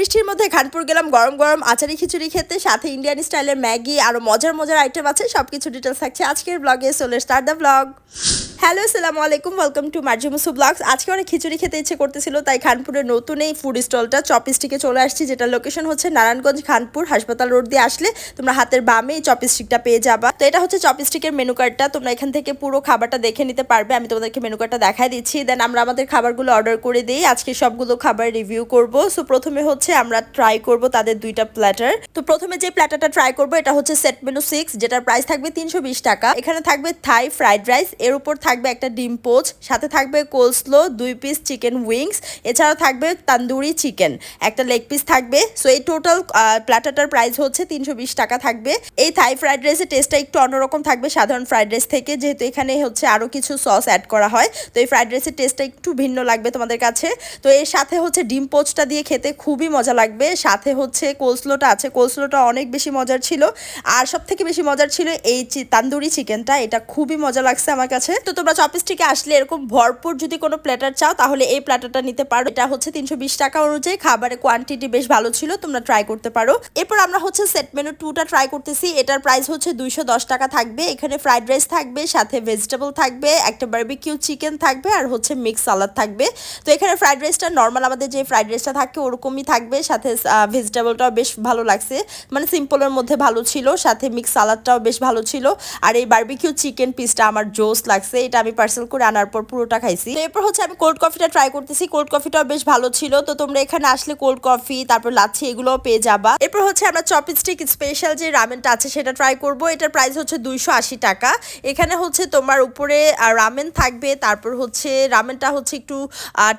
বৃষ্টির মধ্যে খানপুর গেলাম, গরম গরম আচারি খিচুড়ি খেতে, সাথে ইন্ডিয়ান স্টাইলের ম্যাগি, আরও মজার মজার আইটেম আছে, সবকিছু ডিটেলস থাকছে আজকের ব্লগে সোলে স্টার দ্য ব্লগ হ্যালো আসসালামু আলাইকুম ওয়েলকাম টু মার্জিমুসু ব্লগস আজকে অনেক খিচুড়ি খেতে ইচ্ছে করতেছিল, তাই খানপুরের নতুন এই ফুড স্টলটা চপিস্টিকে চলে আসছি যেটা লোকেশন হচ্ছে নারায়ণগঞ্জ খানপুর হাসপাতাল রোড দিয়ে আসলে তোমরা হাতের বামে এই চপিস্টিকটা পেয়ে যাবা। তো এটা হচ্ছে চপিস্টিকের মেনু কার্ডটা তোমরা এখান থেকে পুরো খাবারটা দেখে নিতে পারবে, আমি তোমাদেরকে মেনু কার্ডটা দেখাই দিচ্ছি। দেন আমরা আমাদের খাবারগুলো অর্ডার করে দিই, আজকে সবগুলো খাবার রিভিউ করব। সো প্রথমে হচ্ছে আমরা ট্রাই করব তাদের দুইটা প্ল্যাটার তো প্রথমে যে প্ল্যাটারটা ট্রাই করব, এটা হচ্ছে সেট মেনু সিক্স যেটার প্রাইস থাকবে তিনশো বিশ টাকা। এখানে থাকবে থাই ফ্রাইড রাইস এর উপর থাকবে একটা ডিম পোচ, সাথে থাকবে কোলস্লো, দুই পিস চিকেন উইংস এছাড়াও থাকবে তান্দুরি চিকেন একটা লেগ পিস থাকবে। সো এই টোটাল প্ল্যাটারটার প্রাইস হচ্ছে তিনশো বিশ টাকা থাকবে। এই থাই ফ্রাইড রাইসের টেস্টটা একটু অন্যরকম থাকবে সাধারণ ফ্রাইড রাইস থেকে, যেহেতু এখানে হচ্ছে আরও কিছু সস অ্যাড করা হয়। তো এই ফ্রাইড রাইসের টেস্টটা একটু ভিন্ন লাগবে তোমাদের কাছে। তো এর সাথে হচ্ছে ডিম পোচটা দিয়ে খেতে খুবই মজা লাগবে। সাথে হচ্ছে কোলস্লোটা আছে, কোলস্লোটা অনেক বেশি মজার ছিল। আর সব থেকে বেশি মজার ছিল এই তান্দুরি চিকেনটা এটা খুবই মজা লাগছে আমার কাছে। তো তোমরা চপিস্টিকে আসলে এরকম ভরপুর যদি কোনো প্ল্যাটার চাও, তাহলে এই প্ল্যাটারটা নিতে পারো। এটা হচ্ছে তিনশো বিশ টাকা অনুযায়ী, খাবারের কোয়ান্টিটি বেশ ভালো ছিল, তোমরা ট্রাই করতে পারো। এরপর আমরা হচ্ছে সেট মেনু টুটা ট্রাই করতেছি। এটার প্রাইস হচ্ছে দুইশো দশ টাকা থাকবে। এখানে ফ্রাইড রাইস থাকবে, সাথে ভেজিটেবল থাকবে, একটা বার্বিকিউ চিকেন থাকবে, আর হচ্ছে মিক্স সালাদ থাকবে। তো এখানে ফ্রাইড রাইসটা নর্মাল আমাদের যে ফ্রাইড রাইসটা থাকে, ওরকমই থাকবে। সাথে ভেজিটেবলটাও বেশ ভালো লাগছে। মানে সিম্পলের মধ্যে ভালো ছিল, সাথে মিক্স সালাদটাও বেশ ভালো ছিল। আর এই বার্বিকিউ চিকেন পিসটা আমার জোস লাগছে। এটা আমি পার্সেল করে আনার পর পুরোটা খাইছি। তো এরপর হচ্ছে আমি কোল্ড কফিটা ট্রাই করতেছি। কোল্ড কফিটাও বেশ ভালো ছিল। তো তোমরা এখানে আসলে কোল্ড কফি তারপর লাচ্ছি এগুলোও পেয়ে যাবা। এরপর হচ্ছে আমরা চপিস্টিক স্পেশাল যে রামেনটা আছে সেটা ট্রাই করব। এটার প্রাইস হচ্ছে দুইশো আশি টাকা। এখানে হচ্ছে তোমার উপরে রামেন থাকবে, তারপর হচ্ছে রামেনটা হচ্ছে একটু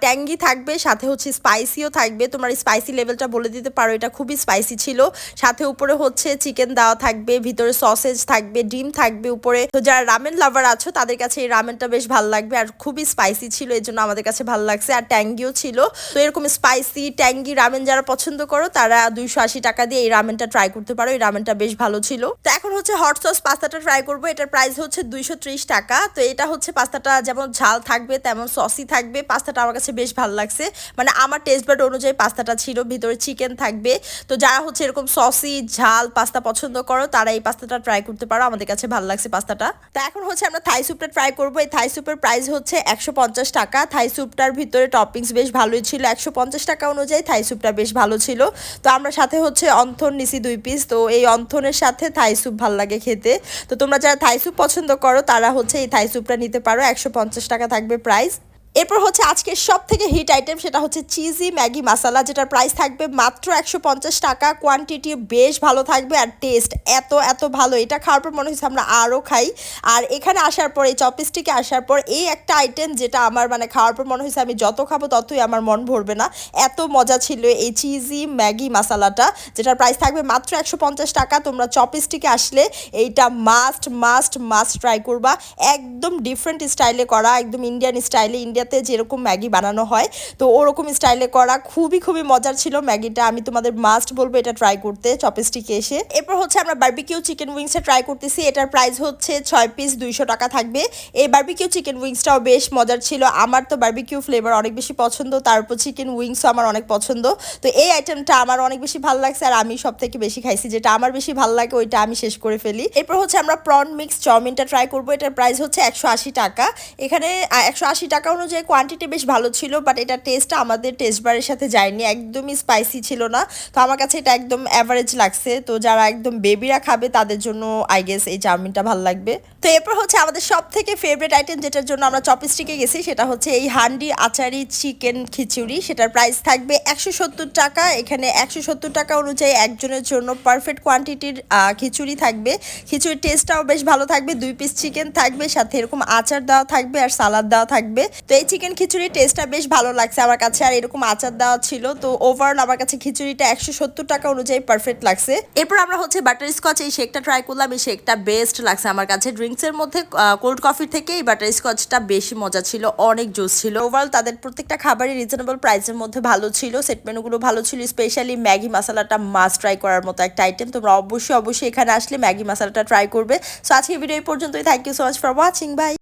ট্যাঙ্গি থাকবে, সাথে হচ্ছে স্পাইসিও থাকবে। তোমার স্পাইসি লেভেলটা বলে দিতে পারো, এটা খুবই স্পাইসি ছিল। সাথে উপরে হচ্ছে চিকেন দেওয়া থাকবে, ভিতরে সসেজ থাকবে, ডিম থাকবে উপরে। তো যারা রামেন লাভার আছো, তাদের কাছে এই রামেনটা বেশ ভালো লাগবে আর খুবই স্পাইসি ছিল এই জন্য আমাদের কাছে ভালো লাগছে আর ট্যাঙ্গিও ছিল। তো এরকম স্পাইসি ট্যাঙ্গি রামেন যারা পছন্দ করো, তারা দুইশো আশি টাকা দিয়ে এই রামেনটা ট্রাই করতে পারো, এই রামেনটা বেশ ভালো ছিল। তো এখন হচ্ছে হট সস পাস্তাটা ট্রাই করব, এটার প্রাইস হচ্ছে দুইশো ত্রিশ টাকা। তো এটা হচ্ছে পাস্তাটা যেমন ঝাল থাকবে, তেমন সসই থাকবে। পাস্তাটা আমার কাছে বেশ ভালো লাগছে। মানে আমার টেস্ট বাড অনুযায়ী পাস্তাটা ছিল, ভিতরে চিকেন থাকবে। তো যারা হচ্ছে এরকম সসি ঝাল পাস্তা পছন্দ করো, তারা এই পাস্তাটা ট্রাই করতে পারো, আমাদের কাছে ভালো লাগছে পাস্তাটা। তো এখন হচ্ছে আমরা থাই স্যুপটা ট্রাই করব। এই থাই স্যুপের প্রাইস হচ্ছে একশো পঞ্চাশ টাকা। থাই স্যুপটার ভিতরে টপিংস বেশ ভালোই ছিল। একশো পঞ্চাশ টাকা অনুযায়ী থাই স্যুপটা বেশ ভালো ছিল। তো আমরা সাথে হচ্ছে অন্থন নিছি দুই পিস তো এই অন্থনের সাথে থাই স্যুপ ভালো লাগে খেতে। তো তোমরা যারা থাই স্যুপ পছন্দ করো, তারা হচ্ছে এই থাই স্যুপটা নিতে পারো। একশো পঞ্চাশ টাকা থাকবে প্রাইস এরপর হচ্ছে আজকের সব থেকে হিট আইটেম সেটা হচ্ছে চিজি ম্যাগি মশালা যেটার প্রাইস থাকবে মাত্র একশো পঞ্চাশ টাকা। কোয়ান্টিটি বেশ ভালো থাকবে আর টেস্ট এত এত ভালো। এটা খাওয়ার পর মনে হচ্ছে আমরা আরও খাই। আর এখানে আসার পর, এই চপিস্টিকে আসার পর, এই একটা আইটেম যেটা আমার মানে খাওয়ার পর মনে হয়েছে আমি যত খাব ততই আমার মন ভরবে না। এত মজা ছিল এই চিজি ম্যাগি মশালাটা যেটার প্রাইস থাকবে মাত্র একশো পঞ্চাশ টাকা। তোমরা চপিস্টিকে আসলে এইটা মাস্ট মাস্ট মাস্ট ট্রাই করবা। একদম ডিফারেন্ট স্টাইলে করা, একদম ইন্ডিয়ান স্টাইলে ইন্ডিয়াতে যেরকম ম্যাগি বানানো হয়, তো ওরকম স্টাইলে করা খুবই খুবই মজার ছিল ম্যাগিটা। আমি তোমাদের মাস্ট বলব এটা ট্রাই করতে চপস্টিকে এসে। এরপর হচ্ছে আমরা বার্বিকিউ চিকেন উইংসটা ট্রাই করতেছি। এটার প্রাইস হচ্ছে ছয় পিস দুইশো টাকা থাকবে। এই বার্বিকিউ চিকেন উইংসটাও বেশ মজার ছিল। আমার তো বার্বিকিউ ফ্লেভার অনেক বেশি পছন্দ তারপর চিকেন উইংসও আমার অনেক পছন্দ। তো এই আইটেমটা আমার অনেক বেশি ভালো লাগছে আর আমি সব থেকে বেশি খাইছি। যেটা আমার বেশি ভালো লাগে, ওইটা আমি শেষ করে ফেলি। এরপর হচ্ছে আমরা প্রন মিক্স চাউমিনটা ট্রাই করব। এটার প্রাইস হচ্ছে একশো আশি টাকা। এখানে একশো আশি টাকা অনুযায়ী কোয়ান্টিটি বেশ ভালো ছিল বাট এটা টেস্টটা আমাদের টেস্ট বারের সাথে যায়নি। একদমই স্পাইসি ছিল না। তো আমার কাছে এটা একদম অ্যাভারেজ লাগছে। তো যারা একদম বেবিরা খাবে, তাদের জন্য আই গেস এই চাউমিনটা ভালো লাগবে। তো এরপর হচ্ছে আমাদের সব থেকে ফেভারিট আইটেম যেটার জন্য আমরা চপিস্টিকে গেছি, সেটা হচ্ছে এই হান্ডি আচারি চিকেন খিচুড়ি। সেটার প্রাইস থাকবে একশো সত্তর টাকা। এখানে একশো সত্তর টাকা অনুযায়ী একজনের জন্য পারফেক্ট কোয়ান্টিটির খিচুড়ি থাকবে। খিচুড়ির টেস্টটাও বেশ ভালো থাকবে। দুই পিস চিকেন থাকবে, সাথে এরকম আচার দেওয়া থাকবে আর সালাদ দেওয়া থাকবে। তো এই চিকেন খিচুড়ির টেস্টটা বেশ ভালো লাগছে আমার কাছে। আর এরকম আচার দেওয়া ছিল, তো ওভারঅল আমার কাছে খিচুড়িটা একশো সত্তর টাকা অনুযায়ী পারফেক্ট লাগছে। এরপর আমরা হচ্ছে বাটার স্কচ এই শেকটা ট্রাই করলাম, এই শেকটা বেস্ট লাগছে আমার কাছে। ড্রিঙ্কসের মধ্যে কোল্ড কফির থেকে এই বাটার স্কচটা বেশি মজা ছিল, অনেক জুস ছিল। ওভারঅল তাদের প্রত্যেকটা খাবারই রিজনেবল প্রাইসের মধ্যে ভালো ছিল সেট মেনুগুলো ভালো ছিল স্পেশালি ম্যাগি মশলাটা মাস্ট ট্রাই করার মতো একটা আইটেম তোমরা অবশ্যই অবশ্যই এখানে আসলে ম্যাগি মশলাটা ট্রাই করবে। সো আজকে ভিডিও এই পর্যন্তই। Thank you so much for watching bye